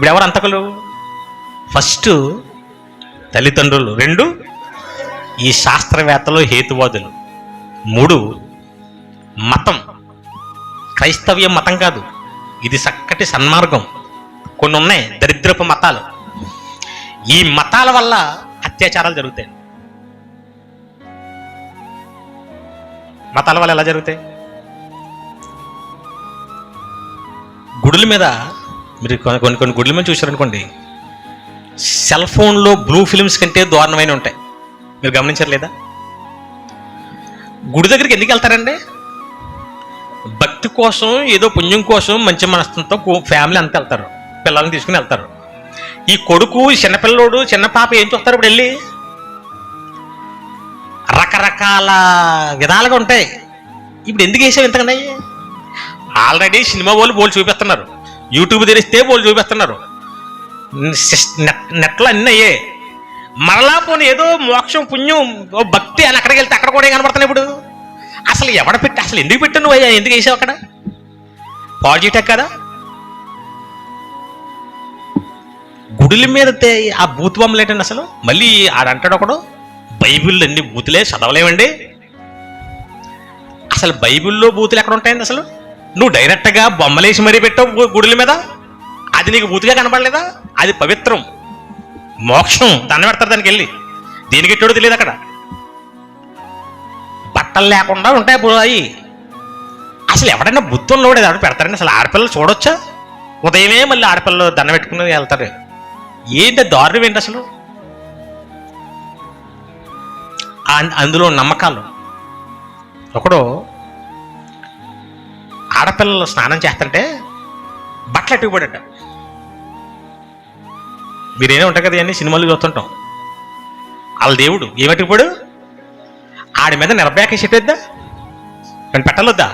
ఇప్పుడు ఎవరు అంతకులు? ఫస్ట్ తల్లిదండ్రులు. రెండు ఈ శాస్త్రవేత్తలు హేతువాదులు. మూడు మతం. క్రైస్తవ్యం మతం కాదు. ఇది చక్కటి సన్మార్గం. కొన్ని ఉన్నాయి దరిద్రపు మతాలు. ఈ మతాల వల్ల అత్యాచారాలు జరుగుతాయి. మతాల వల్ల ఎలా జరుగుతాయి? గుడుల మీద మీరు కొన్ని కొన్ని కొన్ని మీద చూశారనుకోండి సెల్ ఫోన్లో బ్లూ ఫిల్మ్స్ కంటే దారుణమైన ఉంటాయి. మీరు గమనించట్లేదా? గుడి దగ్గరికి ఎందుకు వెళ్తారండి? భక్తి కోసం ఏదో పుణ్యం కోసం మంచి మనస్తంతో ఫ్యామిలీ అంతా వెళ్తారు. పిల్లల్ని తీసుకుని వెళ్తారు. ఈ కొడుకు చిన్నపిల్లోడు చిన్న పాప ఏం చూస్తారు ఇప్పుడు వెళ్ళి? రకరకాల విధాలుగా ఉంటాయి. ఇప్పుడు ఎందుకు వేసావు ఇంతకన్నా ఆల్రెడీ సినిమా వాళ్ళు బోల్ చూపిస్తున్నారు. యూట్యూబ్ తెరిస్తే బోలు చూపిస్తున్నారు. సిస్- నెట్ అన్నీ అయ్యే మరలా పోనీ ఏదో మోక్షం పుణ్యం ఓ భక్తి అని అక్కడికి వెళ్తే అక్కడ కూడా కనబడుతున్నాయి ఇప్పుడు? అసలు ఎవడ పెట్టి అసలు ఎందుకు పెట్టాను నువ్వు అయ్యా? ఎందుకు వేసావు అక్కడ? పాజిటివ్ కదా. గుడుల మీద ఆ బూత్ బొమ్మలు ఏంటండి అసలు. మళ్ళీ ఆడంటాడు ఒకడు బైబిల్ అన్ని బూతులే చదవలేమండి అసలు బైబిల్లో బూతులు ఎక్కడ ఉంటాయండి అసలు? నువ్వు డైరెక్ట్గా బొమ్మలేసి మరీ పెట్టావు గుడుల మీద? అది నీకు బూతిగా కనపడలేదా? అది పవిత్రం. మోక్షం దాన్ని పెడతారు దానికి వెళ్ళి. దీనికి ఎట్టోడు తెలియదు అక్కడ. బట్టలు లేకుండా ఉంటాయి పోయి అసలు ఎవడైనా బుద్ధులు ఉన్నవాడు ఎవడు పెడతారండి? అసలు ఆడపిల్లలు చూడొచ్చా? ఉదయమే మళ్ళీ ఆడపిల్లలు దండ పెట్టుకుని వెళ్తారు. ఏంటి దారుణం ఏంటి అసలు? అందులో నమ్మకాలు. ఒకడు ఆడపిల్లలు స్నానం చేస్తుంటే బట్టలు అట్టుకుపోడట మీరేనే ఉంటాయి కదా అన్ని సినిమాలు చూస్తుంటాం. వాళ్ళ దేవుడు ఏమట్టుకుపోడు ఆడి మీద నిర్భయాక చెప్పేద్దా? నేను పెట్టలొద్దా?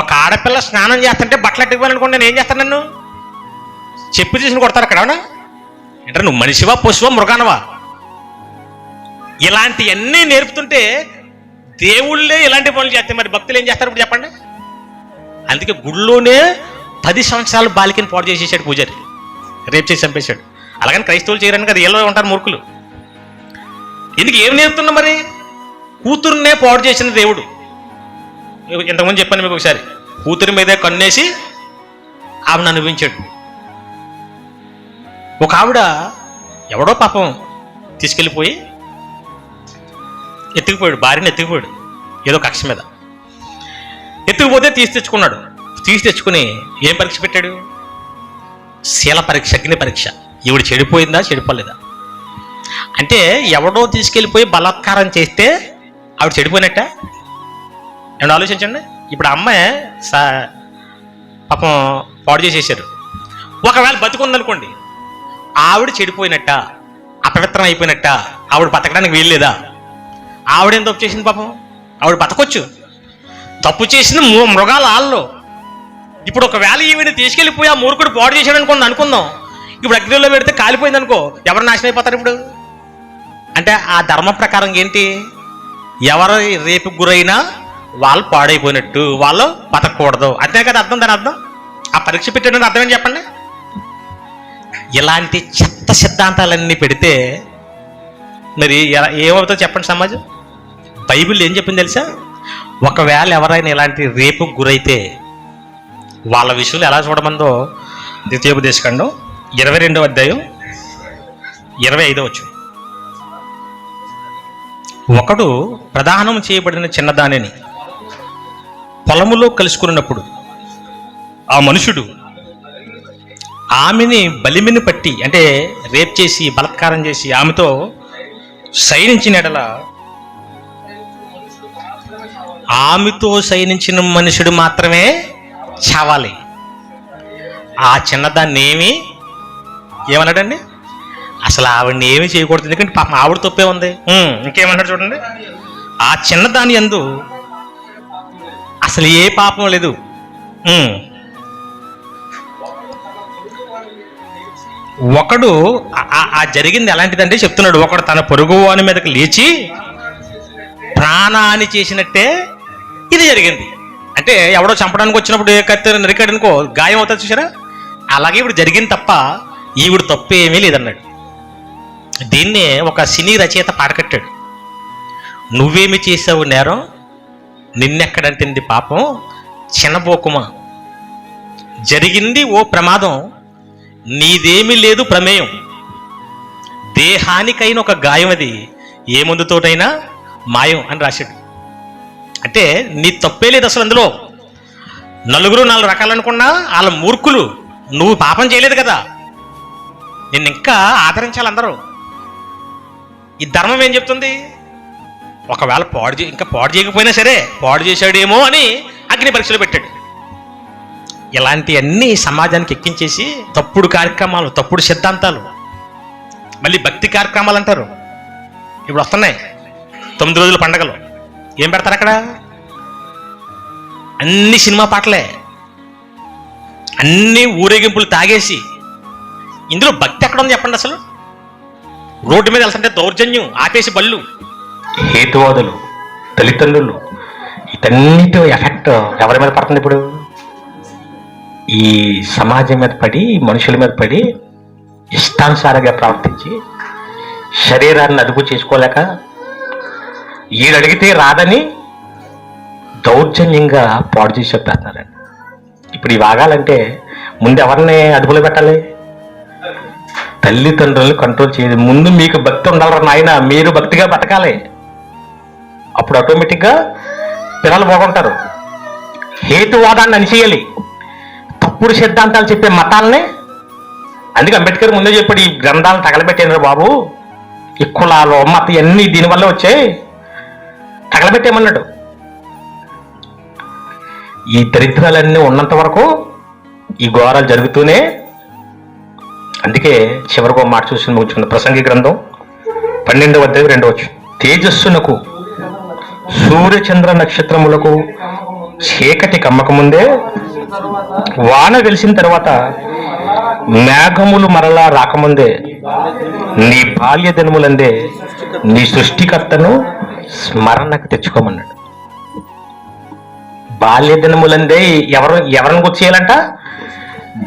ఒక ఆడపిల్ల స్నానం చేస్తుంటే బట్టలు అట్టుకుపోయాను నేను ఏం చేస్తాను నన్ను? చెప్పు చూసిన కొడతారు అక్కడ అవునా? అంటే నువ్వు మనిషివా పశువా మృగానవా? ఇలాంటివన్నీ నేర్పుతుంటే దేవుళ్ళే ఇలాంటి పనులు చేస్తే మరి భక్తులు ఏం చేస్తారు ఇప్పుడు చెప్పండి? అందుకే గుళ్ళోనే పది సంవత్సరాలు బాలికని పాడు చేసేసాడు పూజారి. రేపు చేసి చంపేశాడు. అలాగని క్రైస్తవులు చేయరని కదా ఏళ్ళలో ఉంటారు మూర్ఖులు. ఎందుకు ఏం నేర్పుతున్నా మరి? కూతురునే పాడు చేసిన దేవుడు. ఇంతకుముందు చెప్పాను మీకు ఒకసారి. కూతురి మీదే కన్నేసి ఆమెను అనుభవించాడు. ఒక ఆవిడ ఎవడో పాపం తీసుకెళ్ళిపోయి ఎత్తుకుపోయాడు భార్యను ఎత్తుకుపోయాడు ఏదో కక్ష మీద. ఎత్తుకుపోతే తీసి తెచ్చుకున్నాడు. తీసి తెచ్చుకుని ఏం పరీక్ష పెట్టాడు? శీల పరీక్ష అగ్ని పరీక్ష. ఈవిడ చెడిపోయిందా చెడిపోలేదా? అంటే ఎవడో తీసుకెళ్ళిపోయి బలాత్కారం చేస్తే ఆవిడ చెడిపోయినట్ట? నేను ఆలోచించండి. ఇప్పుడు అమ్మాయి సా పాపం పాడు చేసేసారు. ఒకవేళ బతుకుందనుకోండి ఆవిడ చెడిపోయినట్ట అపవిత్రం అయిపోయినట్ట ఆవిడ బతకడానికి వీల్లేదా? ఆవిడేం తప్పు చేసింది పాపం? ఆవిడ బతకొచ్చు. తప్పు చేసిన మృగాల మృగాలు ఆళ్ళు. ఇప్పుడు ఒకవేళ ఈవిడ తీసుకెళ్ళిపోయి ఆ మూర్ఖుడు పాడు చేశాడు అనుకుంది. అనుకుందాం ఇప్పుడు అగ్నిలో పెడితే కాలిపోయింది అనుకో ఎవరు నాశనం అయిపోతారు ఇప్పుడు? అంటే ఆ ధర్మ ప్రకారం ఏంటి? ఎవరు రేపు గురైనా వాళ్ళు పాడైపోయినట్టు వాళ్ళు బతకూడదు అంతే కదా అర్థం దాని అర్థం? ఆ పరీక్ష పెట్టడం అర్థం ఏంటి చెప్పండి? ఇలాంటి చెత్త సిద్ధాంతాలన్నీ పెడితే మరి ఎలా- ఏమవుతుందో చెప్పండి సమాజం? బైబిల్ ఏం చెప్పింది తెలుసా? ఒకవేళ ఎవరైనా ఇలాంటి రేపు గురైతే వాళ్ళ విషయంలో ఎలా చూడమందో ద్వితీయోపదేశకండం ఇరవై రెండవ అధ్యాయం ఇరవై ఐదవ వచ్చు ఒకడు ప్రదానం చేయబడిన చిన్నదానిని పొలములో కలుసుకున్నప్పుడు ఆ మనుషుడు ఆమెని బలిమిని పట్టి అంటే రేప్ చేసి బలత్కారం చేసి ఆమెతో శయనించిన ఎడల ఆమెతో శయనించిన మనుషుడు మాత్రమే చావాలి. ఆ చిన్నదాన్ని ఏమి ఏమన్నాడండి? అసలు ఆవిడని ఏమీ చేయకూడదు ఎందుకంటే పాపం ఆవిడ తప్పే ఉంది. ఇంకేమన్నాడు చూడండి. ఆ చిన్నదాని ఎందు అసలు ఏ పాపం లేదు. ఒకడు ఆ- ఆ జరిగింది ఎలాంటిదంటే చెప్తున్నాడు. ఒకడు తన పొరుగు వాని మీదకి లేచి ప్రాణాన్ని చేసినట్టే ఇది జరిగింది. అంటే ఎవడో చంపడానికి వచ్చినప్పుడు ఏ కత్తి నరికాడు అనుకో గాయం అవుతుంది చూసారా అలాగే ఇప్పుడు జరిగింది తప్ప ఈవిడ తప్పు ఏమీ లేదన్నాడు. దీన్నే ఒక సినీ రచయిత పాట కట్టాడు. నువ్వేమి చేసావు నేరం? నిన్నెక్కడంటింది పాపం? చిన్నబోకుమా. జరిగింది ఓ ప్రమాదం. నీదేమీ లేదు ప్రమేయం. దేహానికైన ఒక గాయం అది. ఏ మందుతోటైనా మాయం అని రాశాడు. అంటే నీ తప్పే లేదు అసలు అందులో. నలుగురు నాలుగు రకాలు అనుకున్నా వాళ్ళ మూర్ఖులు నువ్వు పాపం చేయలేదు కదా. నిన్ను ఇంకా ఆదరించాలి అందరూ. ఈ ధర్మం ఏం చెప్తుంది? ఒకవేళ పాడు చే ఇంకా పాడు చేయకపోయినా సరే పాడు చేశాడేమో అని అగ్ని పరీక్షలు పెట్టాడు. ఇలాంటివన్నీ సమాజానికి ఎక్కించేసి తప్పుడు కార్యక్రమాలు తప్పుడు సిద్ధాంతాలు మళ్ళీ భక్తి కార్యక్రమాలు అంటారు. ఇప్పుడు వస్తున్నాయి. తొమ్మిది రోజుల పండగలు. ఏం పెడతారు అక్కడ? అన్ని సినిమా పాటలే. అన్ని ఊరేగింపులు తాగేసి. ఇందులో భక్తి ఎక్కడ ఉంది చెప్పండి అసలు? రోడ్డు మీద వెళ్తుంటే దౌర్జన్యం ఆపేసి బళ్ళు. హేతువాదులు తల్లిదండ్రులు ఇతన్నిటి ఎఫెక్ట్ ఎవరి మీద పడుతుంది ఇప్పుడు? ఈ సమాజం మీద పడి మనుషుల మీద పడి ఇష్టానుసారంగా ప్రవర్తించి శరీరాన్ని అదుపు చేసుకోలేక ఈయన అడిగితే రాదని దౌర్జన్యంగా పాడు చేసి చెప్పేస్తున్నారండి. ఇప్పుడు ఈ వాగాలంటే ముందు ఎవరిని అదుపులో పెట్టాలి? తల్లిదండ్రులను కంట్రోల్ చేయదు ముందు మీకు భక్తి ఉండాలరా నాయన? మీరు భక్తిగా బతకాలి. అప్పుడు ఆటోమేటిక్గా పిల్లలు బాగుంటారు. హేతువాదాన్ని అనిచేయాలి తప్పుడు సిద్ధాంతాలు చెప్పే మతాలని అందుకే అంబేద్కర్ ముందే చెప్పాడు ఈ గ్రంథాలను తగలబెట్టారు బాబు. ఈ కులాలు మత ఇవన్నీ దీనివల్ల వచ్చాయి. తగలబెట్టేమన్నాడు ఈ దరిద్రాలన్నీ ఉన్నంత వరకు ఈ ఘోరాలు జరుగుతూనే అందుకే చివరికి ఒక మాట చూసి ముగించుకున్న ప్రసంగి గ్రంథం పన్నెండవ అధ్యాయం రెండవ తేజస్సునకు సూర్యచంద్ర నక్షత్రములకు చీకటి కమ్మకముందే వాన వెలిసిన తర్వాత మేఘములు మరలా రాకముందే నీ బాల్య దినములందే నీ సృష్టికర్తను స్మరణకు తెచ్చుకోమన్నాడు. బాల్య దినములందే ఎవరు ఎవరిని గుర్తు చేయాలంట?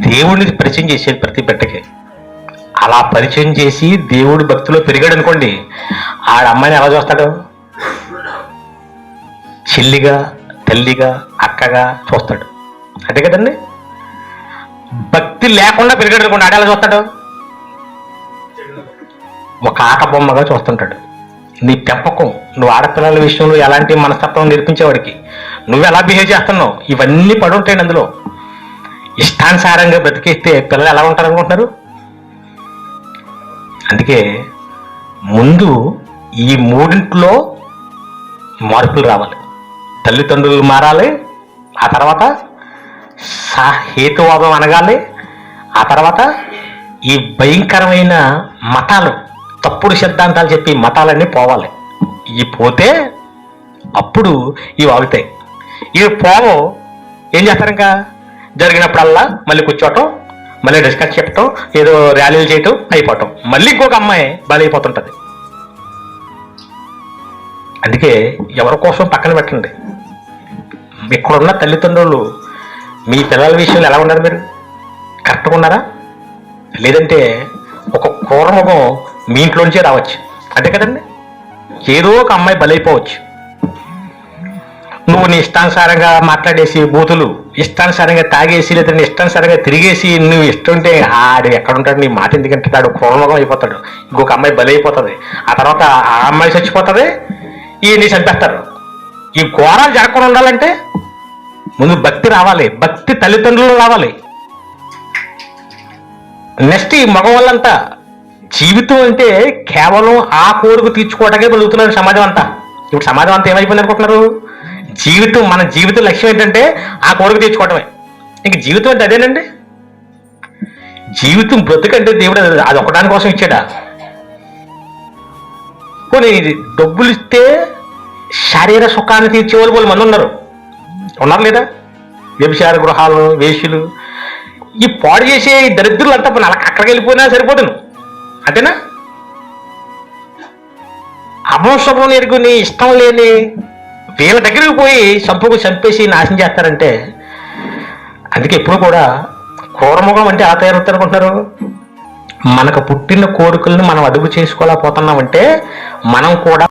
దేవుడిని పరిచయం చేసేది ప్రతి బిడ్డకి. అలా పరిచయం చేసి దేవుడు భక్తిలో పెరిగాడు అనుకోండి ఆడ అమ్మాయిని ఎలా చూస్తాడు? చెల్లిగా తల్లిగా అక్కగా చూస్తాడు. అదే కదండి? భక్తి లేకుండా పెరిగాడు అనుకోండి ఆడ ఎలా చూస్తాడు? ఒక ఆట బొమ్మగా చూస్తుంటాడు. నీ పెంపకం నువ్వు ఆడపిల్లల విషయంలో ఎలాంటి మనస్తత్వం నేర్పించేవాడికి? నువ్వు ఎలా బిహేవ్ చేస్తున్నావు? ఇవన్నీ పడుంటాయండి అందులో. ఇష్టానుసారంగా బ్రతికేస్తే పిల్లలు ఎలా ఉంటారు అనుకుంటున్నారు అందుకే ముందు ఈ మూడింట్లో మార్పులు రావాలి. తల్లిదండ్రులు మారాలి ఆ తర్వాత సా- హేతువాదం అనగాలి ఆ తర్వాత ఈ భయంకరమైన మతాలు తప్పుడు సిద్ధాంతాలు చెప్పి మతాలన్నీ పోవాలి. ఇవి పోతే అప్పుడు ఇవి ఆగుతాయి. ఇవి పోవు ఏం చేస్తారు ఇంకా? జరిగినప్పుడల్లా మళ్ళీ కూర్చోవటం మళ్ళీ డిస్కస్ చెప్పటం ఏదో ర్యాలీలు చేయటం అయిపోవటం. మళ్ళీ ఇంకొక అమ్మాయి బలైపోతుంటుంది. అందుకే ఎవరి కోసం పక్కన పెట్టండి. ఇక్కడున్న తల్లిదండ్రులు మీ పిల్లల విషయంలో ఎలా ఉన్నారు మీరు? కరెక్ట్గా ఉన్నారా? లేదంటే ఒక కూరముఖం మీ ఇంట్లోంచే రావచ్చు. అంతే కదండి? ఏదో ఒక అమ్మాయి బలైపోవచ్చు. నువ్వు నీ ఇష్టానుసారంగా మాట్లాడేసి బూతులు ఇష్టానుసారంగా తాగేసి లేదా నీ ఇష్టానుసారంగా తిరిగేసి నువ్వు ఇష్టం ఉంటే ఆడు ఎక్కడ ఉంటాడు నీ మాట ఎందుకంటే ఆడు కోణమగం అయిపోతాడు. ఇంకొక అమ్మాయి బలైపోతుంది. ఆ తర్వాత ఆ అమ్మాయి చచ్చిపోతుంది ఈ నీ చంపేస్తారు. ఈ ఘోరాలు జరగకుండా ఉండాలంటే ముందు భక్తి రావాలి భక్తి తల్లిదండ్రులు రావాలి. నెక్స్ట్ ఈ మగవాళ్ళంతా జీవితం అంటే కేవలం ఆ కోరిక తీర్చుకోవటమే బతుకుతున్నారు సమాజం అంతా. ఇప్పుడు సమాజం అంతా ఏమైపోయింది అనుకుంటున్నారు? జీవితం మన జీవిత లక్ష్యం ఏంటంటే ఆ కోరిక తీర్చుకోవటమే. ఇంక జీవితం అంటే అదేనండి? జీవితం బ్రతుకంటే దేవుడు అది- ఒకటాని కోసం ఇచ్చాడా? పోనీ ఇది డబ్బులు ఇస్తే శారీర సుఖాన్ని తీర్చేవాళ్ళు వాళ్ళు మంది ఉన్నారు. ఉన్నారు లేదా? వ్యభిచార గృహాలు వేషులు ఈ పాడు చేసే దరిద్రులు అంతా పోనీ అలా అక్కడికి వెళ్ళిపోయినా సరిపోతుంది. అంతేనా అభంశుభం ఎరుగుని ఇష్టం లేని వీళ్ళ దగ్గరికి పోయి చంపుకు చంపేసి నాశనం చేస్తారంటే అందుకే ఎప్పుడు కూడా క్రూరముఖం అంటే ఆ తయారవుతారు అనుకుంటున్నారు. మనకు పుట్టిన కోరికలను మనం అదుపు చేసుకోలేకపోతున్నామంటే మనం కూడా